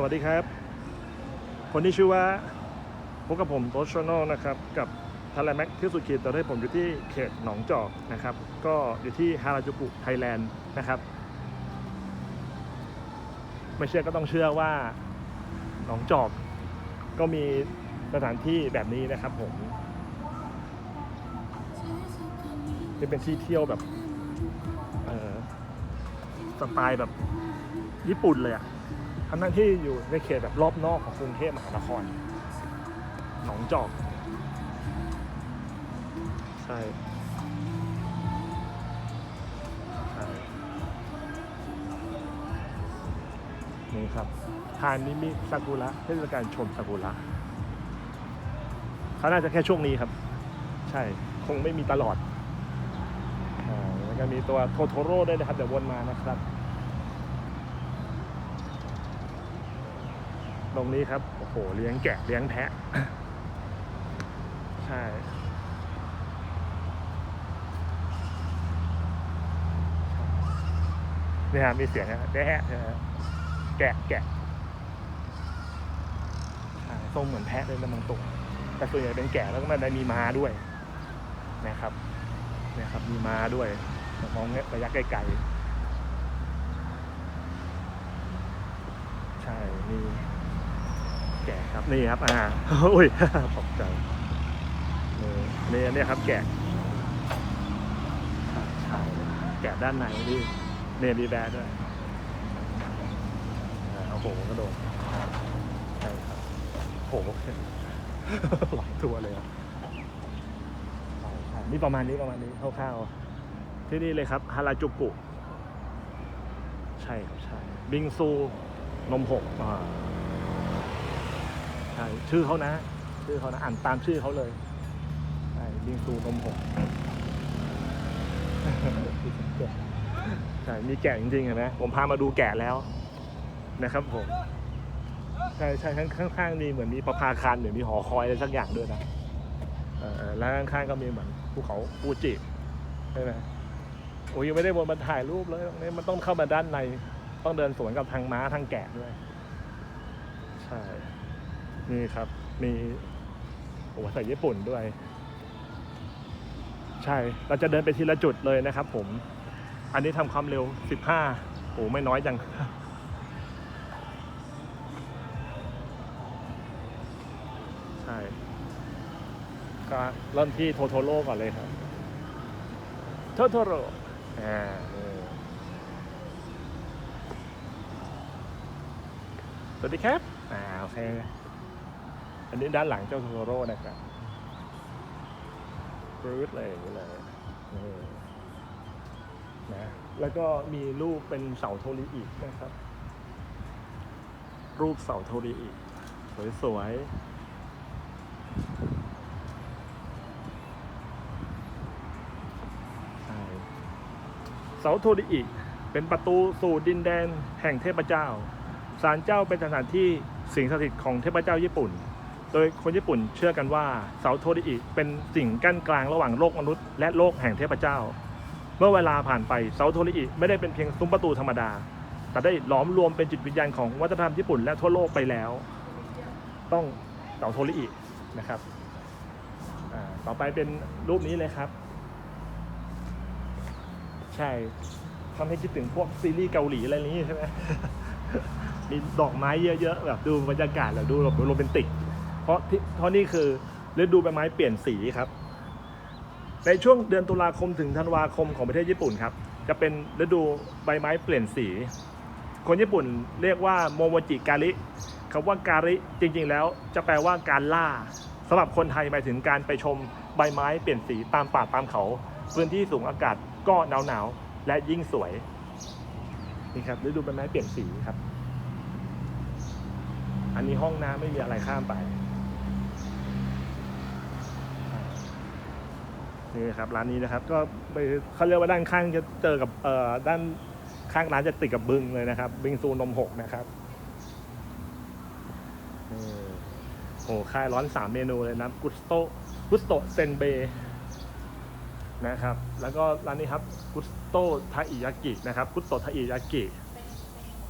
สวัสดีครับ คนที่ชื่อว่าพบกับผมโตชโนนะครับ กับทาราแม็กที่สุดขีดตอนนี้ผมอยู่ที่เขตหนองจอกนะครับ ก็อยู่ที่ฮาราจูกุไทยแลนด์นะครับ ไม่เชื่อก็ต้องเชื่อว่าหนองจอก ก็มีสถานที่แบบนี้นะครับผมที่เป็นที่เที่ยวแบบสไตล์แบบญี่ปุ่นเลยอะ ทั้งนั้นที่อยู่ในเขตแบบรอบนอกของกรุงเทพมหานคร หนองจอกใช่ใช่นี่ครับทานนิมิซากุระเทศกาลชมซากุระเขาน่าจะแค่ช่วงนี้ครับ ใช่คงไม่มีตลอดอ่าแล้วก็มีตัวโทโทโร่ด้วยนะครับ เดี๋ยววนมานะครับ ตรงนี้ครับ โอ้โห เลี้ยงแกะ เลี้ยงแพะ ใช่ นี่ฮะมีเสียงนะแกะแกะแกะทรงเหมือนแพะเลยนะบางตัวแต่ส่วนใหญ่เป็นแกะแล้วก็มันได้มีม้าด้วยนะครับนะครับ มีม้าด้วยมองระยะไกลๆใช่มี แกะครับนี่ครับอ่าโอ้ยตกใจนี่นี่เนี่ยครับแกะช่ใช่แกะด้านในนี่เนี่ยมีแบร์ด้วยโอ้โหกระโดดใช่ครับโอ้โหหลายตัวเลยนี่ประมาณนี้ประมาณนี้คร่าวๆที่นี่เลยครับฮาราจูกุ ใช่ครับใช่ บิงซู นมหกอ่า ช่ชื่อเขานะ ชื่อเขานะอ่านตามชื่อเขาเลยใช่บิงซูนมหกใช่มีแกะจริงๆเห็นไหมผมพามาดูแกะแล้วนะครับผมใช่ใช่ข้างๆมีเหมือนมีประภาคารหรือนมีหอคอยอะไรสักอย่างด้วยนะเออแล้วข้างๆก็มีเหมือนภูเขาฟูจิใช่ไหมโอ้ยยังไม่ได้วนมาถ่ายรูปเลยตรงนี้มันต้องเข้ามาด้านใน ต้องเดินสวนกับทางม้าทางแกะด้วย ใช่ นี่ครับ มีโอ้ใส่ญี่ปุ่นด้วย ใช่เราจะเดินไปทีละจุดเลยนะครับ ผม อันนี้ทำความเร็ว 15โอ้ไม่น้อยจังใช่ก็เริ่มที่โทโทโร่ก่อนเลยครับโทโทโร่อ่าสวัสดีครับ อ่า โอเค อันนี้ด้านหลังเจ้าโทโร่นะครับปรื๊ดเลยอย่างนี้เลยนี่นะแล้วก็มีรูปเป็นเสาโทริอินะครับ รูปเสาโทริอิสวยๆใช่เสาโทริอิเป็นประตูสู่ดินแดนแห่งเทพเจ้าศาลเจ้าเป็นสถานที่สิงสถิตของเทพเจ้าญี่ปุ่น โดยคนญี่ปุ่นเชื่อกันว่าเสาโทริอิเป็นสิ่งกั้นกลางระหว่างโลกมนุษย์และโลกแห่งเทพเจ้า เมื่อเวลาผ่านไปเสาโทริอิไม่ได้เป็นเพียงซุ้มประตูธรรมดา แต่ได้หลอมรวมเป็นจิตวิญญาณของวัฒนธรรมญี่ปุ่นและทั่วโลกไปแล้ว ต้องเสาโทริอินะครับต่อไปเป็นรูปนี้เลยครับ ใช่ทำให้คิดถึงพวกซีรีส์เกาหลีอะไรนี้ใช่ไหมมีดอกไม้เยอะๆแบบดูบรรยากาศแบบดูแบบโรแมนติก เพราะที่เพราะนี่คือฤดูใบไม้เปลี่ยนสีครับ ในช่วงเดือนตุลาคมถึงธันวาคมของประเทศญี่ปุ่นครับ จะเป็นฤดูใบไม้เปลี่ยนสี คนญี่ปุ่นเรียกว่าโมโมจิการิคำว่าการิจริง ๆ แล้วจะแปลว่าการล่าสำหรับคนไทยหมายถึงการไปชมใบไม้เปลี่ยนสีตามป่าตามเขา พื้นที่สูงอากาศก็หนาวหนาวๆและยิ่งสวยนี่ครับฤดูใบไม้เปลี่ยนสีครับ อันนี้ห้องน้ำไม่มีอะไรข้ามไป นี่ครับร้านนี้นะครับ ก็ไปเขาเรียกว่าด้านข้างจะเจอกับเอ่อด้านข้างร้านจะติดกับบึงเลยนะครับบิงซูนมหกนะครับนี่โอ้ค่ายร้อนสามเมนูเลยนะกุสโตกุสโตเซนเบนะครับ แล้วก็ร้านนี้ครับกุสโตทาอิยากินะครับกุสโตทาอิยากิ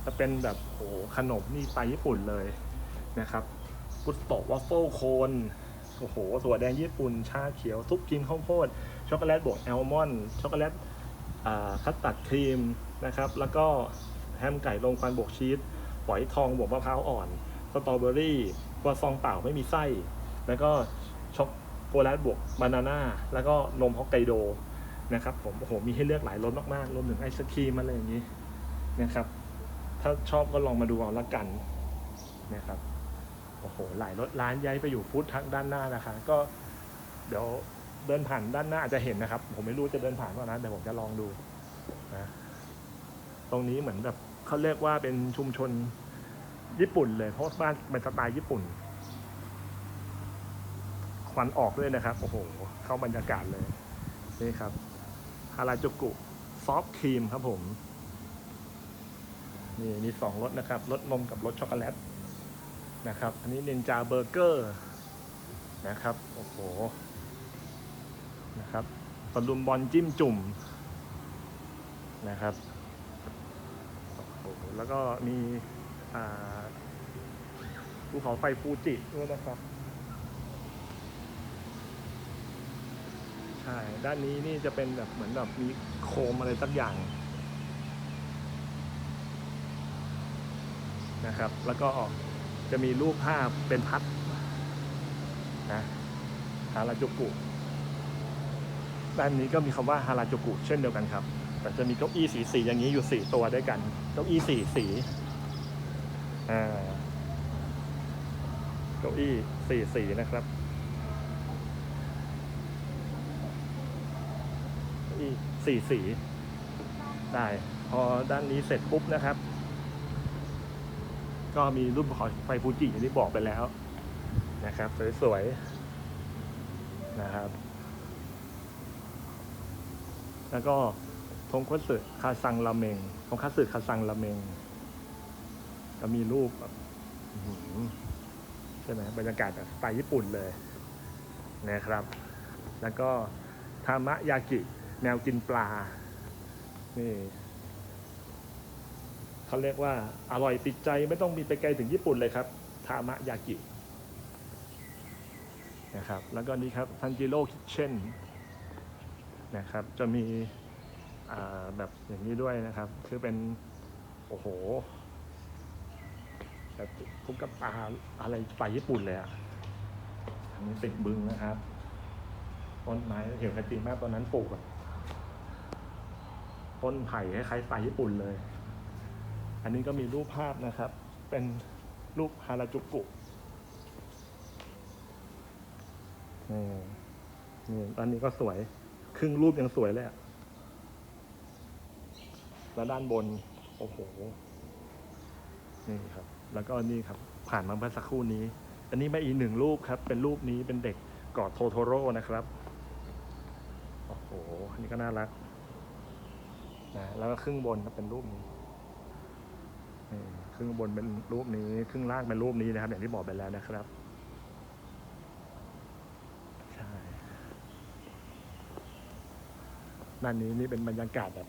จะเป็นแบบโหขนมนี่ไปญี่ปุ่นเลยนะครับกุสโตวัฟเฟิลโคน โอ้โหถั่วแดงญี่ปุ่น ชาเขียวซุปครีมข้าวโพด ช็อกโกแลตบวกแอลมอนด์ช็อกโกแลตคัสตัดครีมนะครับ แล้วก็แฮมไก่ลงควันบวกชีสฝอยทองบวกมะพร้าวอ่อน สตรอเบอรี่ครัวซองเปล่าไม่มีไส้ แล้วก็ช็อกโกแลตบวกบานาน่า แล้วก็นมฮอกไกโดนะครับผม โอ้โห มีให้เลือกหลายรสมากๆ รวมถึงไอศครีมอะไรอย่างนี้นะครับ ถ้าชอบก็ลองมาดูเอาละกันนะครับ โอ้โหหลายรถร้านย้ายไปอยู่ฟู้ดทักด้านหน้านะคะ ก็เดี๋ยวเดินผ่านด้านหน้าอาจจะเห็นนะครับ ผมไม่รู้จะเดินผ่านเปล่านะแต่ผมจะลองดูนะตรงนี้เหมือนแบบเขาเรียกว่าเป็นชุมชนญี่ปุ่นเลยเพราะบ้านเป็นสไตล์ญี่ปุ่นควันออกด้วยนะครับโอ้โหเข้าบรรยากาศเลยนี่ครับฮาราจูกุซอฟครีมครับผมนี่มีสองรสนะครับรสนมกับรสช็อกโกแลต นะครับ อันนี้นินจาเบอร์เกอร์นะครับ โอ้โห นะครับตะลุมบอลจิ้มจุ่มนะครับโอ้โหแล้วก็มีอ่าภูเขาไฟฟูจิด้วยนะครับ ใช่ ด้านนี้นี่จะเป็นแบบเหมือนแบบมีโคมอะไรสักอย่างนะครับ แล้วก็ จะมีรูปภาพเป็นพัดนะฮาราจูกุด้านนี้ก็มีคำว่าฮาราจูกุเช่นเดียวกันครับ แต่จะมีเก้าอี้สีสีอย่างนี้อยู่สี่ตัวด้วยกันเก้าอี้สีสีอ่าเก้าอี้สีสีนะครับอีกสี่สีได้ พอด้านนี้เสร็จปุ๊บนะครับ ก็มีรูปภูเขาไฟฟูจิอย่างที่บอกไปแล้วนะครับ สวยๆนะครับ แล้วก็ทงคัตสึคาซังราเมงทงคัตสึคาซังราเมงก็มีรูปแบบใช่ไหมบรรยากาศแบบสไตล์ญี่ปุ่นเลยนะครับ แล้วก็ทามะยากิแนวกินปลานี่ เขาเรียกว่าอร่อยติดใจไม่ต้องมีไปไกลถึงญี่ปุ่นเลยครับทามะยากินะครับแล้วก็นี่ครับทันจิโร่คิเช่นนะครับจะมีแบบอย่างนี้ด้วยนะครับ คือเป็น โอ้โหแบบคุกกับปลาอะไรไปญี่ปุ่นเลยอะ่ะอันนี้ติดบึงนะครับต้นไม้เห็นกันจริงมากตอนนั้นปลูกอะต้นไผ่คล้ายๆไปญี่ปุ่นเลย อันนี้ก็มีรูปภาพนะครับ เป็นรูปฮาราจูกุนี่นี่อันนี้ก็สวย ครึ่งรูปยังสวยเลยอะแล้วด้านบน โอ้โห นี่ครับ แล้วก็นี่ครับ ผ่านมาเมื่อสักครู่นี้ อันนี้มาอีกหนึ่งรูปครับ เป็นรูปนี้เป็นเด็กกอดโทโทโร่นะครับ โอ้โห อันนี้ก็น่ารักนะแล้วก็ครึ่งบนก็เป็นรูปนี้ ครึ่งบนเป็นรูปนี้ครึ่งล่างเป็นรูปนี้นะครับ อย่างที่บอกไปแล้วนะครับใช่ด้านนี้นี่เป็นบรรยากาศแบบ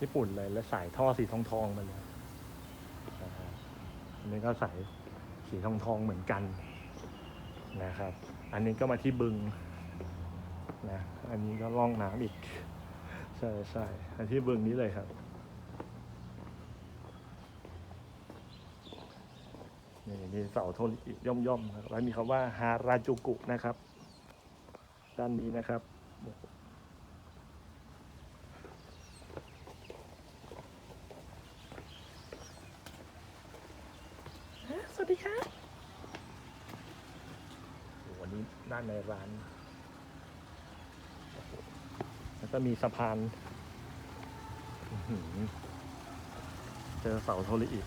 ญี่ปุ่นเลยและสายท่อสีทองทองมาเลยอันนี้ก็สายสีทองทองเหมือนกันนะครับ อันนี้ก็มาที่บึงนะอันนี้ก็ล่องน้ำอีกใช่ใช่อันที่บึงนี้เลยครับ นี่มีเสาโทริย่อมย่อมๆนะครับแล้วมีคำว่าฮาราจูกุนะครับ ด้านนี้นะครับสวัสดีครับโอ้โหวันนี้ด้านในร้าน แล้วก็มีสะพานอื้อหือเจอเสาโทรอีก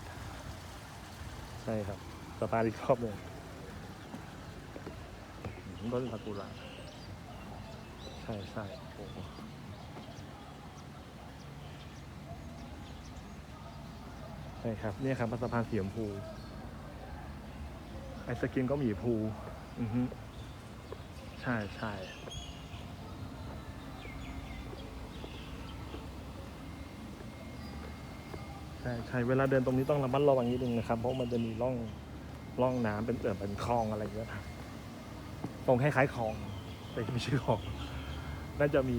ใช่ครับ สะพานอีกรอบหนึ่งอื้อหือต้นซากุระใช่ใช่โอ้โหใช่ครับเนี่ยครับสะพานสีชมพู ไอศกรีมก็มีภูอือฮึใช่ใช่ใช่ช่ใช่เวลาเดินตรงนี้ต้องระมัดระวังนิดนึงนะครับ เพราะมันจะมีร่อง ร่องน้ำเป็นเอ่อเป็นคลองอะไรอย่างเงี้ยครับตรงคล้ายๆคลองแต่ไม่ใช่คลองน่าจะมี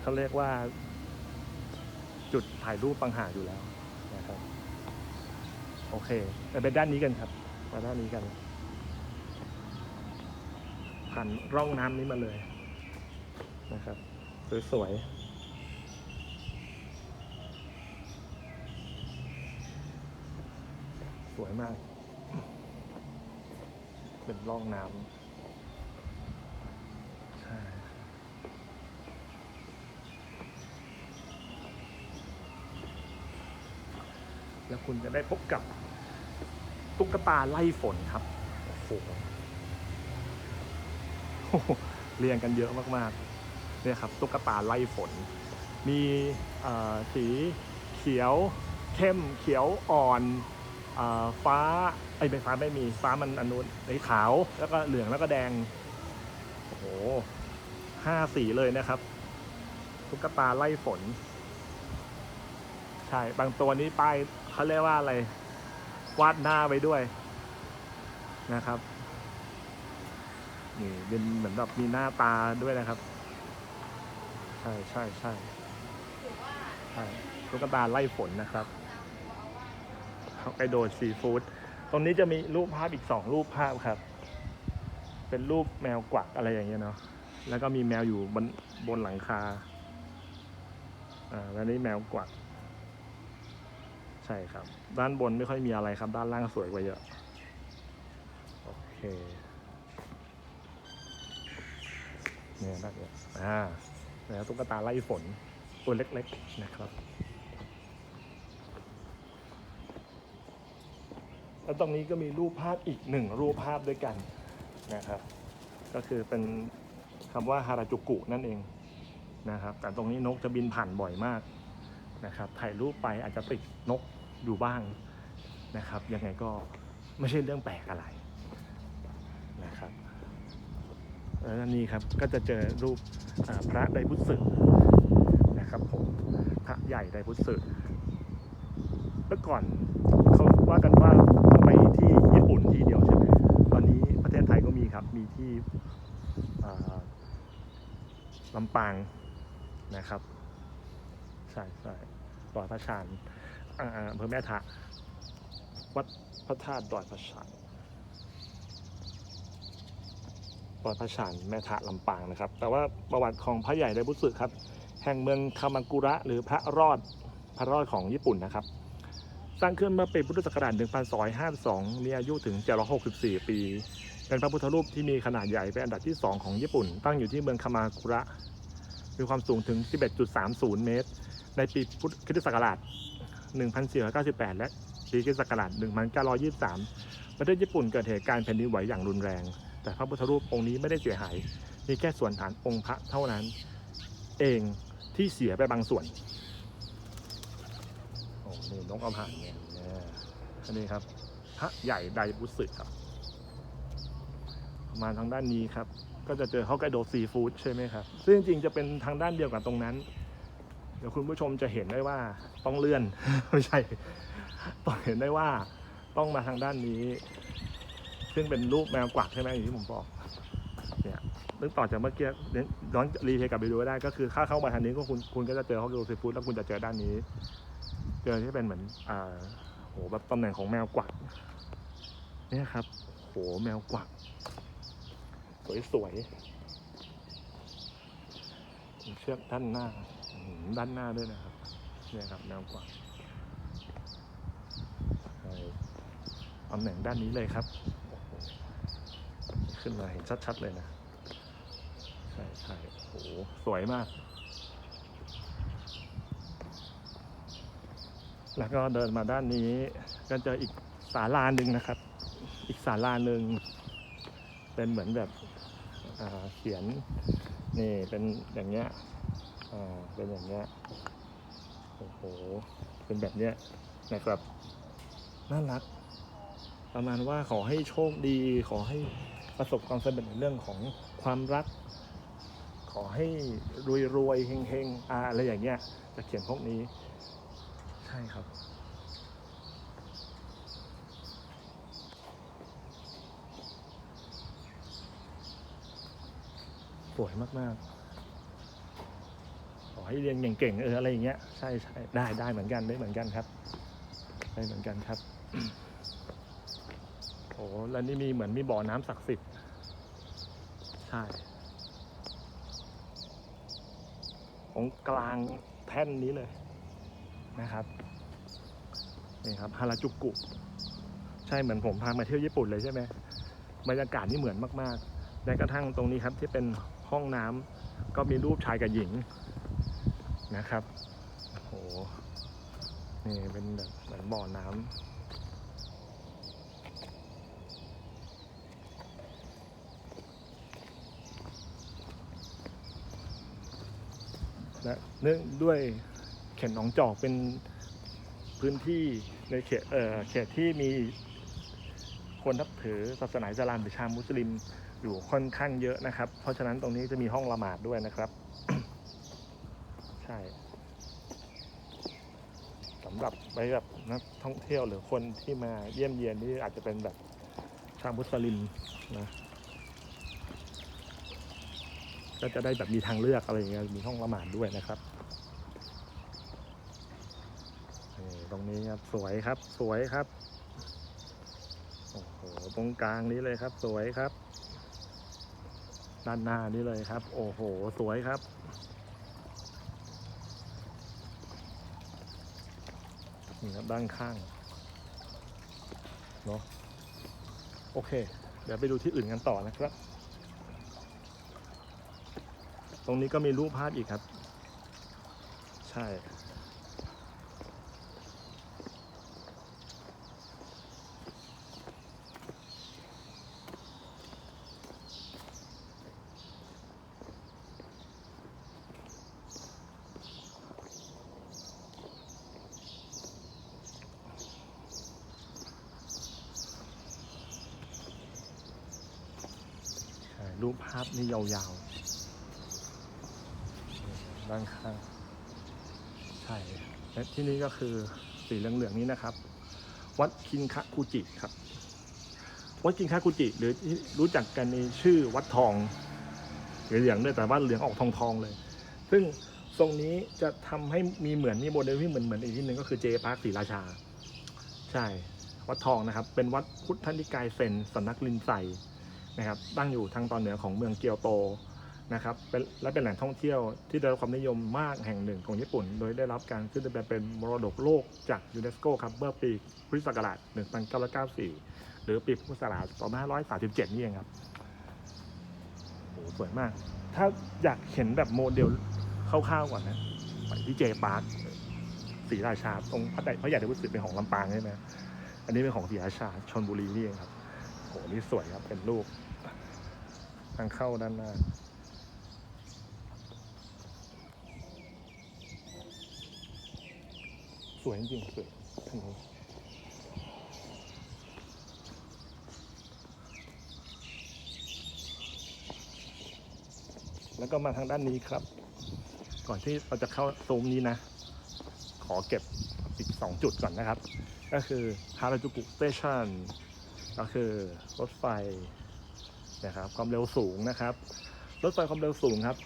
เขาเรียกว่า จุดถ่ายรูปปังหาอยู่แล้วนะครับ โอเคไปไปด้านนี้กันครับมาด้านนี้กันผ่านร่องน้ำนี้มาเลยนะครับสวยๆสวยมาก เป็นร่องน้ำใช่แล้วคุณจะได้พบกับตุ๊กตาไล่ฝนครับ โอ้โหเรียงกันเยอะมากๆเนี่ยครับ ตุ๊กตาไล่ฝน มีสีเขียวเข้มเขียวอ่อน ฟ้าไอ้ไม่ฟ้าไม่มีฟ้ามันอันนู้นไอ้ขาวแล้วก็เหลืองแล้วก็แดงโอ้โหห้าสีเลยนะครับตุ๊กตาไล่ฝน ใช่ บางตัวนี้ป้ายเขาเรียกว่าอะไร วาดหน้าไว้ด้วยนะครับนี่เป็นเหมือนแบบมีหน้าตาด้วยนะครับ ใช่ใช่ใช่ใช่ตุ๊กตาไล่ฝนนะครับ ไปโดดซีฟู้ดตรงนี้จะมีรูปภาพอีกสองรูปภาพครับ เป็นรูปแมวกวักอะไรอย่างเงี้ยเนาะแล้วก็มีแมวอยู่บนบนหลังคาอ่าแล้วนี่แมวกวักใช่ครับ ด้านบนไม่ค่อยมีอะไรครับ ด้านล่างสวยกว่าเยอะ โอเคเนี่ยด้านเนี้ยอ่าแล้วตุ๊กตาไล่ฝนตัวเล็ก ๆ นะครับ แล้วตรงนี้ก็มีรูปภาพอีกหนึ่งรูปภาพด้วยกันนะครับ ก็คือเป็นคำว่าฮาราจูกุนั่นเองนะครับ แต่ตรงนี้นกจะบินผ่านบ่อยมากนะครับ ถ่ายรูปไปอาจจะติดนกอยู่บ้างนะครับ ยังไงก็ไม่ใช่เรื่องแปลกอะไรนะครับแล้วนนี้ครับก็จะเจอรูปพระไดพุทธสึนะครับผมพระใหญ่ไดพุทธสึเมื่อก่อนเขาว่ากันว่าต้องไปที่ญี่ปุ่นที่เดียวใช่ไหมตอนนี้ประเทศไทยก็มีครับมีที่อ่า ลำปางนะครับใช่ใช่ดอยพระชานอำเภอแม่ทะวัดพระธาตุดอยพระชานดอยพระชานแม่ทะลำปางนะครับ แต่ว่าประวัติของพระใหญ่ไดบุสึครับ แห่งเมืองคามากุระ หรือพระรอดพระรอดของญี่ปุ่นนะครับ สร้างขึ้นเมื่อปีพุทธศักราช 1252 มีอายุถึง 764 ปี เป็นพระพุทธรูปที่มีขนาดใหญ่เป็นอันดับที่ 2 ของญี่ปุ่น ตั้งอยู่ที่เมืองคามากุระ มีความสูงถึง 11.30 เมตร ในปีพุทธคริสตศักราช 1498 และปีคริสตศักราช 1923 ประเทศญี่ปุ่นเกิดเหตุการณ์แผ่นดินไหวอย่างรุนแรง แต่พระพุทธรูปองค์นี้ไม่ได้เสียหาย มีแค่ส่วนฐานองค์พระเท่านั้น เองที่เสียไปบางส่วน โอ้นี่นกเอาผ่านเนี่ยนะอันนี้ครับ พระใหญ่ไดบุสึครับ มาทางด้านนี้ครับ ก็จะเจอฮอกไกโดซีฟู้ดใช่ไหมครับ ซึ่งจริงๆจะเป็นทางด้านเดียวกับตรงนั้น เดี๋ยวคุณผู้ชมจะเห็นได้ว่าต้องเลื่อน ไม่ใช่ต้องเห็นได้ว่าต้องมาทางด้านนี้ ซึ่งเป็นรูปแมวกวักใช่ไหมอย่างที่ผมบอกเนี่ยนึกต่อจากเมื่อกี้ย้อนรีเพย์กลับไปดูได้ ก็คือถ้าเข้ามาทางนี้ก็คุณคุณก็จะเจอฮอกไกโดซีฟู้ดแล้วคุณจะเจอด้านนี้ เจอที่เป็นเหมือนอ่าโหแบบตำแหน่งของแมวกวักเนี่ยครับโหแมวกวัก สวยๆเชือกด้านหน้า ด้านหน้าด้วยนะครับ เนี่ยครับแมวกวักใช่ตำแหน่งด้านนี้เลยครับ ขึ้นมาเห็นชัดๆเลยนะ ใช่ใช่โอ้โห สวยมาก แล้วก็เดินมาด้านนี้ ก็เจออีกศาลาหนึ่งนะครับ อีกศาลาหนึ่ง เป็นเหมือนแบบเขียนนี่เป็นอย่างเงี้ยเป็นอย่างเงี้ยโอ้โหเป็นแบบเนี้ยนะครับน่ารัก ประมาณว่าขอให้โชคดี ขอให้ประสบความสำเร็จในเรื่องของความรัก ขอให้รวยรวยเฮงเฮงอะไรอย่างเงี้ยจะเขียนพวกนี้ ใช่ครับ สวยมากๆ ขอให้เรียนเก่งๆเอออะไรอย่างเงี้ยใช่ใช่ได้ได้เหมือนกันได้เหมือนกันครับ ได้เหมือนกันครับโอ้แล้วนี่มีเหมือนมีบ่อน้ำศักดิ์สิทธิ์ใช่ของกลางแท่นนี้เลยนะครับนี่ครับฮาราจูกุ ใช่เหมือนผมพามาเที่ยวญี่ปุ่นเลยใช่ไหมบรรยากาศนี่เหมือนมากๆแม้กระทั่งตรงนี้ครับที่เป็น ห้องน้ำก็มีรูปชายกับหญิงนะครับโอ้โหนี่เป็นแบบเหมือนบ่อน้ำและเนื่องด้วยเข็นหนองจอกเป็นพื้นที่ในเขตเอ่อเขตที่มีคนนับถือศาสนาอิสลามหรือชาวมุสลิม อยู่ค่อนข้างเยอะนะครับ เพราะฉะนั้นตรงนี้จะมีห้องละหมาดด้วยนะครับ ใช่สำหรับไปแบบนักท่องเที่ยวหรือคนที่มาเยี่ยมเยียนนี่อาจจะเป็นแบบชาวมุสลิมนะก็จะได้แบบมีทางเลือกอะไรอย่างเงี้ยมีห้องละหมาดด้วยนะครับตรงนี้ครับสวยครับสวยครับโอ้โหตรงกลางนี้เลยครับสวยครับ ด้านหน้านี้เลยครับ โอ้โห สวยครับ นี่ครับด้านข้างเนาะโอเค เดี๋ยวไปดูที่อื่นกันต่อนะครับ ตรงนี้ก็มีรูปภาพอีกครับ ใช่ ใช่ รูปภาพนี่ยาวๆ ด้านข้าง ใช่และที่นี่ก็คือสีเหลืองๆนี้นะครับ วัดคินคะคุจิครับ วัดคินคะคุจิ หรือที่รู้จักกันในชื่อวัดทองเหลืองๆด้วยแต่ว่าเหลืองออกทองๆเลย ซึ่งทรงนี้จะทำให้มีเหมือนมีโมเดลที่เหมือนเหมือนอีกที่หนึ่งก็คือเจพาร์คศรีราชา ใช่ วัดทองนะครับ เป็นวัดพุทธนิกายเซนสำนักลินไซ นะครับตั้งอยู่ทางตอนเหนือของเมืองเกียวโตนะครับและเป็นแหล่งท่องเที่ยวที่ได้รับความนิยมมากแห่งหนึ่งของญี่ปุ่น โดยได้รับการขึ้นทะเบียนเป็นมรดกโลกจากยูเนสโกครับเมื่อปีพุทธศักราช 1994 หรือปีพุทธศักราช 2537 นี่เองครับโอ้สวยมาก ถ้าอยากเห็นแบบโมเดลคร่าวๆก่อนนะไปที่เจพาร์คศรีราชาตรงพระใหญ่พระใหญ่เดวุฒิเป็นของลำปางใช่ไหมอันนี้เป็นของศรีราชาชนบุรีนี่เองครับโหนี่สวยครับเป็นรูป ทางเข้าด้านหน้าสวยจริงๆสวยทางนี้แล้วก็มาทางด้านนี้ครับ ก่อนที่เราจะเข้าโซมนี้นะ ขอเก็บอีก 2 จุดก่อนนะครับ ก็คือฮาราจูกุสเตชันก็คือรถไฟ นะครับความเร็วสูงนะครับรถไฟความเร็วสูงครับ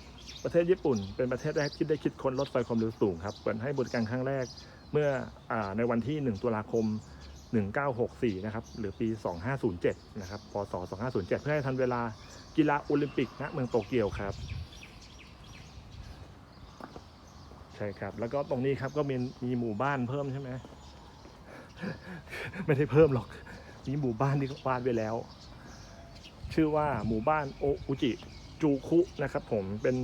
ประเทศญี่ปุ่น เป็นประเทศแรกที่ได้คิดค้นรถไฟความเร็วสูงครับเปิดให้บริการครั้งแรกเมื่ออในวันที่ 1 ตุลาคม 1964 นะครับหรือปี 2507 นะครับพศ 2507 เพื่อให้ทันเวลากีฬาโอลิมปิกณเมืองโตเกียวครับใช่ครับ แล้วก็ตรงนี้ครับก็มีมีหมู่บ้านเพิ่มใช่ไหมไม่ได้เพิ่มหรอกมีหมู่บ้านที่เขาวาดไว้แล้ว ชื่อว่าหมู่บ้านโออุจิจูคุนะครับผมเป็น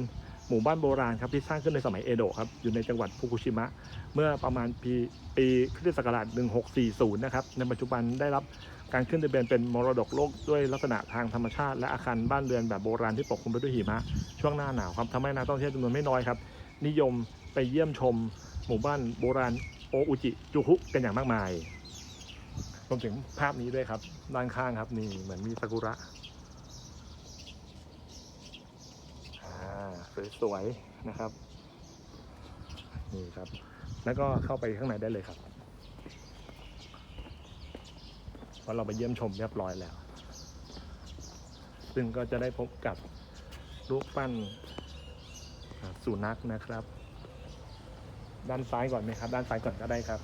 หมู่บ้านโบราณครับที่สร้างขึ้นในสมัยเอโดะครับอยู่ในจังหวัดฟุกุชิมะ เมื่อประมาณปีปีคริสตศักราช 1640 นะครับ ในปัจจุบันได้รับการขึ้นทะเบียนเป็นมรดกโลกด้วยลักษณะทางธรรมชาติ และอาคารบ้านเรือนแบบโบราณที่ปกคลุมไปด้วยหิมะ ช่วงหน้าหนาวครับทำให้นักท่องเที่ยวจำนวนไม่น้อยครับ นิยมไปเยี่ยมชมหมู่บ้านโบราณโออุจิจูคุกันอย่างมากมายรวมถึงภาพนี้ด้วยครับด้านข้างครับนี่เหมือนมีซากุระอ่า สวยๆนะครับ นี่ครับ แล้วก็เข้าไปข้างในได้เลยครับเพราะเราไปเยี่ยมชมเรียบร้อยแล้ว ซึ่งก็จะได้พบกับรูปปั้นสุนัขนะครับ ด้านซ้ายก่อนไหมครับ ด้านซ้ายก่อนก็ได้ครับ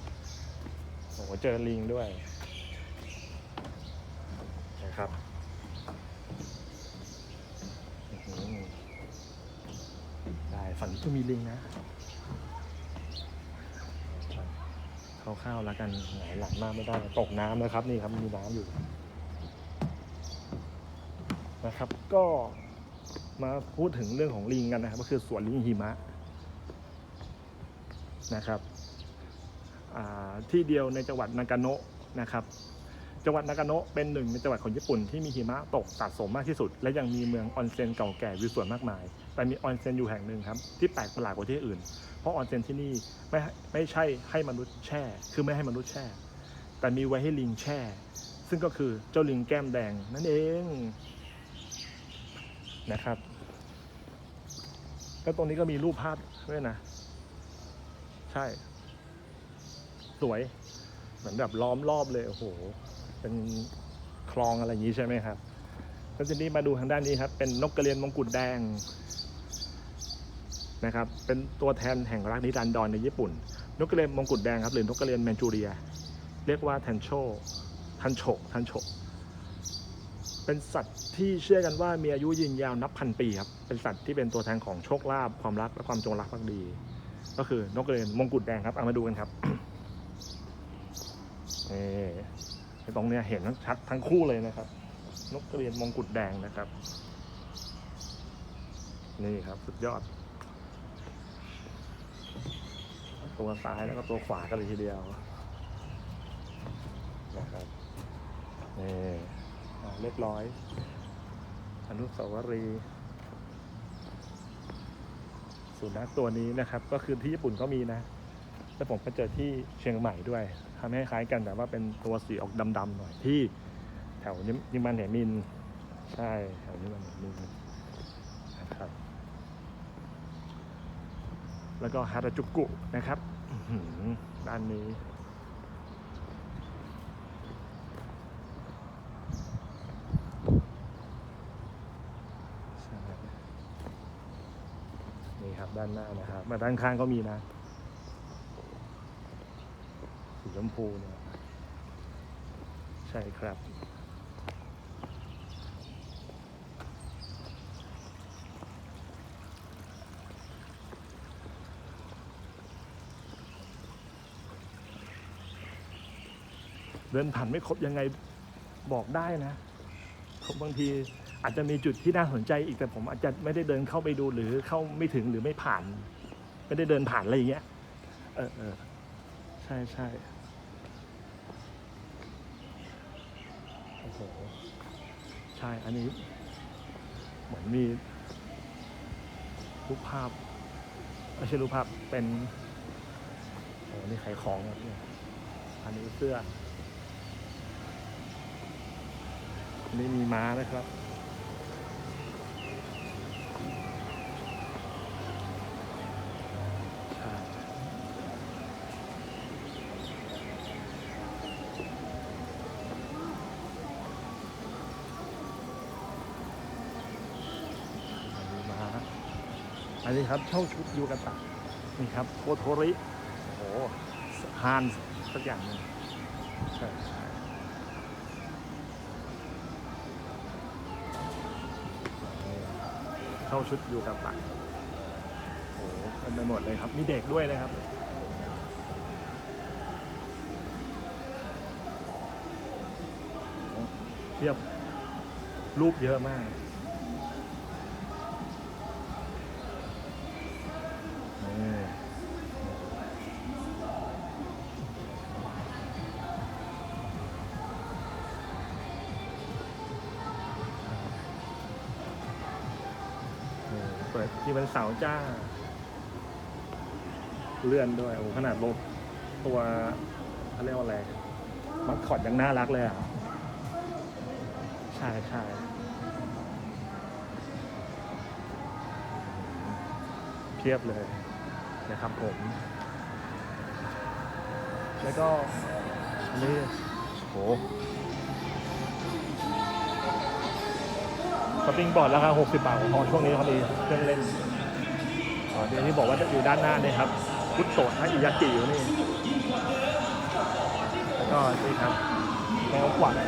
โอ้โหเจอลิงด้วยนะครับอื้อหือได้ ฝั่งนี้ก็มีลิงนะคร่าวๆแล้วกันไหนหลังมากไม่ได้ตกน้ำนะครับนี่ครับมีน้ำอยู่ นะครับ ก็มาพูดถึงเรื่องของลิงกันนะครับ ก็คือสวนลิงหิมะนะครับที่เดียวในจังหวัดนากาโนะนะครับ จังหวัดนากาโนะเป็นหนึ่งในจังหวัดของญี่ปุ่นที่มีหิมะตกสะสมมากที่สุด และยังมีเมืองออนเซ็นเก่าแก่วิวสวยมากมาย แต่มีออนเซ็นอยู่แห่งหนึ่งครับที่แปลกประหลาดกว่าที่อื่น เพราะออนเซ็นที่นี่ไม่ไม่ใช่ให้มนุษย์แช่ คือไม่ให้มนุษย์แช่ แต่มีไว้ให้ลิงแช่ ซึ่งก็คือเจ้าลิงแก้มแดงนั่นเองนะครับก็ตรงนี้ก็มีรูปภาพด้วยนะ ใช่ สวย เหมือนแบบล้อมรอบเลย โอ้โห เป็นคลองอะไรอย่างนี้ใช่ไหมครับแล้วทีนี้มาดูทางด้านนี้ครับ เป็นนกกระเรียนมงกุฎแดงนะครับ เป็นตัวแทนแห่งรักนิรันดรในญี่ปุ่น นกกระเรียนมงกุฎแดงครับหรือนกกระเรียนแมนจูเรีย เรียกว่าทันโชทันโฉกทันโฉกเป็นสัตว์ที่เชื่อกันว่ามีอายุยืนยาวนับพันปีครับ เป็นสัตว์ที่เป็นตัวแทนของโชคลาภความรักและความจงรักภักดี ก็คือนกกระเรียนมงกุฎแดงครับ เอามาดูกันครับนี่ ตรงเนี้ยเห็นทั้งชัดทั้งคู่เลยนะครับ นกกระเรียนมงกุฎแดงนะครับ นี่ครับสุดยอด ตัวซ้ายแล้วก็ตัวขวากันเลยทีเดียวนะครับนี่เรียบร้อย อนุสาวรีย์สุนัขตัวนี้นะครับ ก็คือที่ญี่ปุ่นก็มีนะแต่ผมไปเจอที่เชียงใหม่ด้วย ทำให้คล้ายกันแต่ว่าเป็นตัวสีออกดำๆหน่อยที่แถวนิมนิมมันเหมินใช่แถวนิมมันเหมินนะครับแล้วก็ฮาราจูกุนะครับด้านนี้ นี่ครับด้านหน้านะครับมาด้านข้างก็มีนะ สีช มพูเนี่ยใช่ครับ เดินผ่านไม่ครบยังไงบอกได้นะผมบางทีอาจจะมีจุดที่น่าสนใจอีกแต่ผมอาจจะไม่ได้เดินเข้าไปดูหรือเข้าไม่ถึงหรือไม่ผ่าน ไม่ได้เดินผ่านอะไรอย่างเงี้ย เออเออใช่ใช่โอ้โหใช่ อันนี้ เหมือนมีรูปภาพไม่ใช่รูปภาพเป็นโอ้นี่ขายของครับเนี่ยอันนี้เสื้อ อันนี้มีม้านะครับ ใช่ อันนี้มาอั นนี้ครับเช่าชุดยูกาตะนี่ครับโคโทริโอ้โหฮานสักอย่างหนึ่งใช่ใช่นี่เช่าชุดยูกาตะโอ้โหเต็มไปหมดเลยครับ มีเด็กด้วยนะครับเทียบรูปเยอะมาก เปิดที่วันเสาร์จ้า เลื่อนด้วย โอ้ขนาดรถตัวเขาเรียกว่าอะไรมัดคอดยังน่ารักเลยอะใช่ใช่เพียบเลยนะครับผม แล้วก็อันนี้โห ปริงบอร์ดราคา 60 บาทของทองช่วงนี้เขามีเครื่องเล่นอ๋อเดี๋ยวที่บอกว่าอยู่ด้านหน้านี่ครับพุทโตะอิยากิอยู่นี่ แล้วก็นี่ครับแมวกวักนี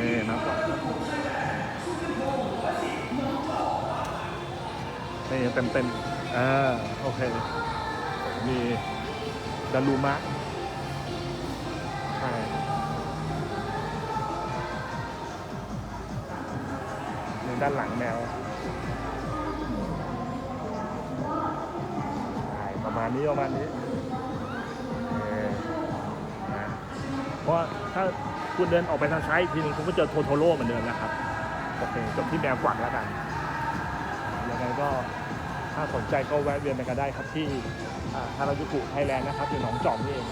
่แมวกวักนี่เต็มเต็มอ่าโอเค มีดารุมะใช่ ด้านหลังแมวประมาณนี้ประมาณนี้เออนะเพราะถ้าคุณเดินออกไปทางซ้ายทีนึงคุณก็เจอโทโทโร่เหมือนเดิมนะครับโอเคจบที่แมวกวักแล้วกันยังไงก็ถ้าสนใจก็แวะเวียนไปกันได้ครับที่อ่าฮาราจูกุไทยแลนด์นะครับอยู่หนองจอกนี่เอง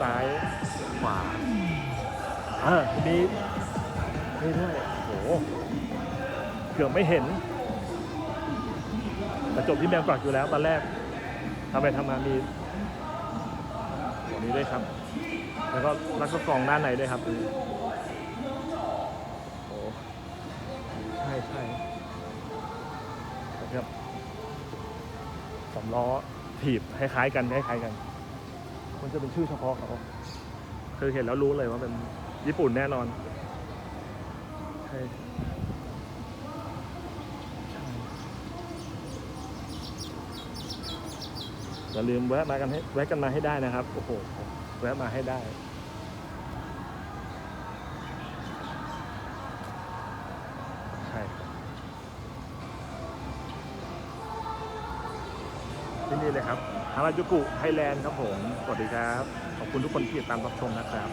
ซ้ายขวาอ่าที นี้นี่ด้วยโอ้โหเกือบไม่เห็นแต่จบที่แมวกวักอยู่แล้วตอนแรกทำไปทำมามีตัวนี้ด้วยครับ แล้วก็แล้วก็กล่องด้านในด้วยครับโอ้ใช่ใช่นะครับสำล้อถีบคล้ายๆกันคล้ายๆกัน มันจะเป็นชื่อเฉพาะเขาคือเห็นแล้วรู้เลยว่าเป็นญี่ปุ่นแน่นอนใช่ใช่ อย่าลืมแวะมากันให้แวะกันมาให้ได้นะครับ โอ้โห แวะมาให้ได้ใช่ที่นี่เลยครับฮาราจูกุไทยแลนด์ครับผม สวัสดีครับ ขอบคุณทุกคนที่ติดตามรับชมนะครับ